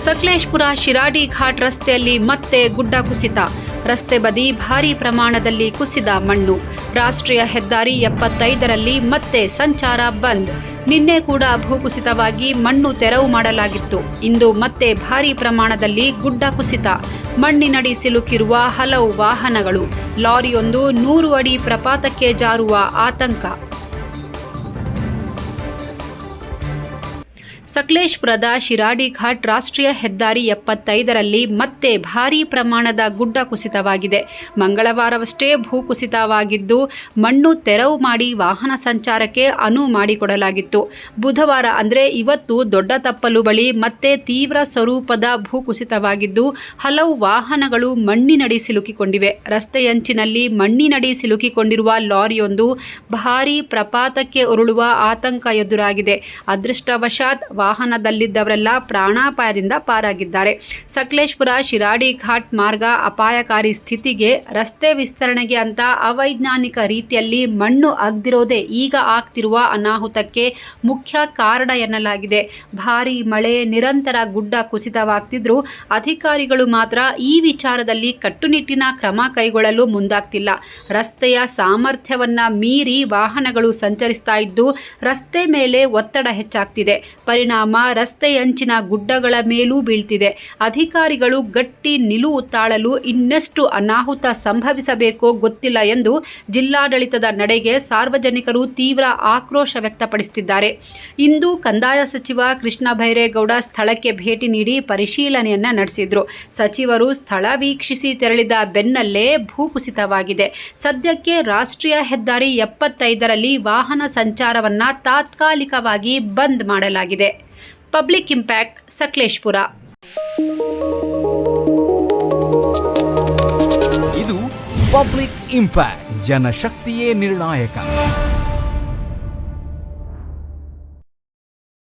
ಸಕಲೇಶ್ಪುರ ಶಿರಾಡಿ ಘಾಟ್ ರಸ್ತೆಯಲ್ಲಿ ಮತ್ತೆ ಗುಡ್ಡ ಕುಸಿತ. ರಸ್ತೆ ಬದಿ ಭಾರೀ ಪ್ರಮಾಣದಲ್ಲಿ ಕುಸಿದ ಮಣ್ಣು. ರಾಷ್ಟ್ರೀಯ ಹೆದ್ದಾರಿ ಎಪ್ಪತ್ತೈದರಲ್ಲಿ ಮತ್ತೆ ಸಂಚಾರ ಬಂದ್. ನಿನ್ನೆ ಕೂಡ ಭೂಕುಸಿತವಾಗಿ ಮಣ್ಣು ತೆರವು ಮಾಡಲಾಗಿತ್ತು. ಇಂದು ಮತ್ತೆ ಭಾರೀ ಪ್ರಮಾಣದಲ್ಲಿ ಗುಡ್ಡ ಕುಸಿತ. ಮಣ್ಣಿನಡಿ ಸಿಲುಕಿರುವ ಹಲವು ವಾಹನಗಳು. ಲಾರಿಯೊಂದು ನೂರು ಅಡಿ ಪ್ರಪಾತಕ್ಕೆ ಜಾರುವ ಆತಂಕ. ಸಕಲೇಶ್ಪುರದ ಶಿರಾಡಿ ಘಾಟ್ ರಾಷ್ಟ್ರೀಯ ಹೆದ್ದಾರಿ ಎಪ್ಪತ್ತೈದರಲ್ಲಿ ಮತ್ತೆ ಭಾರೀ ಪ್ರಮಾಣದ ಗುಡ್ಡ ಕುಸಿತವಾಗಿದೆ. ಮಂಗಳವಾರವಷ್ಟೇ ಭೂಕುಸಿತವಾಗಿದ್ದು ಮಣ್ಣು ತೆರವು ಮಾಡಿ ವಾಹನ ಸಂಚಾರಕ್ಕೆ ಅನುವು ಮಾಡಿಕೊಡಲಾಗಿತ್ತು. ಬುಧವಾರ ಅಂದರೆ ಇವತ್ತು ದೊಡ್ಡ ತಪ್ಪಲು ಬಳಿ ಮತ್ತೆ ತೀವ್ರ ಸ್ವರೂಪದ ಭೂಕುಸಿತವಾಗಿದ್ದು ಹಲವು ವಾಹನಗಳು ಮಣ್ಣಿನಡಿ ಸಿಲುಕಿಕೊಂಡಿವೆ. ರಸ್ತೆಯಂಚಿನಲ್ಲಿ ಮಣ್ಣಿನಡಿ ಸಿಲುಕಿಕೊಂಡಿರುವ ಲಾರಿಯೊಂದು ಭಾರೀ ಪ್ರಪಾತಕ್ಕೆ ಉರುಳುವ ಆತಂಕ ಎದುರಾಗಿದೆ. ಅದೃಷ್ಟವಶಾತ್ ವಾಹನದಲ್ಲಿದ್ದವರೆಲ್ಲ ಪ್ರಾಣಾಪಾಯದಿಂದ ಪಾರಾಗಿದ್ದಾರೆ. ಸಕಲೇಶ್ಪುರ, ಶಿರಾಡಿ ಘಾಟ್ ಮಾರ್ಗ ಅಪಾಯಕಾರಿ ಸ್ಥಿತಿಗೆ ರಸ್ತೆ ವಿಸ್ತರಣೆಗೆ ಅಂತ ಅವೈಜ್ಞಾನಿಕ ರೀತಿಯಲ್ಲಿ ಮಣ್ಣು ಅಗ್ದಿರೋದೇ ಈಗ ಆಗ್ತಿರುವ ಅನಾಹುತಕ್ಕೆ ಮುಖ್ಯ ಕಾರಣ ಎನ್ನಲಾಗಿದೆ. ಭಾರಿ ಮಳೆ, ನಿರಂತರ ಗುಡ್ಡ ಕುಸಿತವಾಗ್ತಿದ್ರೂ ಅಧಿಕಾರಿಗಳು ಮಾತ್ರ ಈ ವಿಚಾರದಲ್ಲಿ ಕಟ್ಟುನಿಟ್ಟಿನ ಕ್ರಮ ಕೈಗೊಳ್ಳಲು ಮುಂದಾಗ್ತಿಲ್ಲ. ರಸ್ತೆಯ ಸಾಮರ್ಥ್ಯವನ್ನ ಮೀರಿ ವಾಹನಗಳು ಸಂಚರಿಸ್ತಾ ಇದ್ದು ರಸ್ತೆ ಮೇಲೆ ಒತ್ತಡ ಹೆಚ್ಚಾಗ್ತಿದೆ. ಪರಿಣಾಮ ರಸ್ತೆಯಂಚಿನ ಗುಡ್ಡಗಳ ಮೇಲೂ ಬೀಳ್ತಿದೆ. ಅಧಿಕಾರಿಗಳು ಗಟ್ಟಿ ನಿಲುವು ತಾಳಲು ಇನ್ನಷ್ಟು ಅನಾಹುತ ಸಂಭವಿಸಬೇಕೋ ಗೊತ್ತಿಲ್ಲ ಎಂದು ಜಿಲ್ಲಾಡಳಿತದ ನಡೆಗೆ ಸಾರ್ವಜನಿಕರು ತೀವ್ರ ಆಕ್ರೋಶ ವ್ಯಕ್ತಪಡಿಸುತ್ತಿದ್ದಾರೆ. ಇಂದು ಕಂದಾಯ ಸಚಿವ ಕೃಷ್ಣ ಬೈರೇಗೌಡ ಸ್ಥಳಕ್ಕೆ ಭೇಟಿ ನೀಡಿ ಪರಿಶೀಲನೆಯನ್ನ ನಡೆಸಿದ್ರು. ಸಚಿವರು ಸ್ಥಳ ವೀಕ್ಷಿಸಿ ತೆರಳಿದ ಬೆನ್ನಲ್ಲೇ ಭೂಕುಸಿತವಾಗಿದೆ. ಸದ್ಯಕ್ಕೆ ರಾಷ್ಟ್ರೀಯ ಹೆದ್ದಾರಿ ಎಪ್ಪತ್ತೈದರಲ್ಲಿ ವಾಹನ ಸಂಚಾರವನ್ನ ತಾತ್ಕಾಲಿಕವಾಗಿ ಬಂದ್ ಮಾಡಲಾಗಿದೆ. Public impact Sakleshpur. ಇದು ಪಬ್ಲಿಕ್ ಇಂಪ್ಯಾಕ್ಟ್ ಜನಶಕ್ತಿಯೇ ನಿರ್ಣಾಯಕ.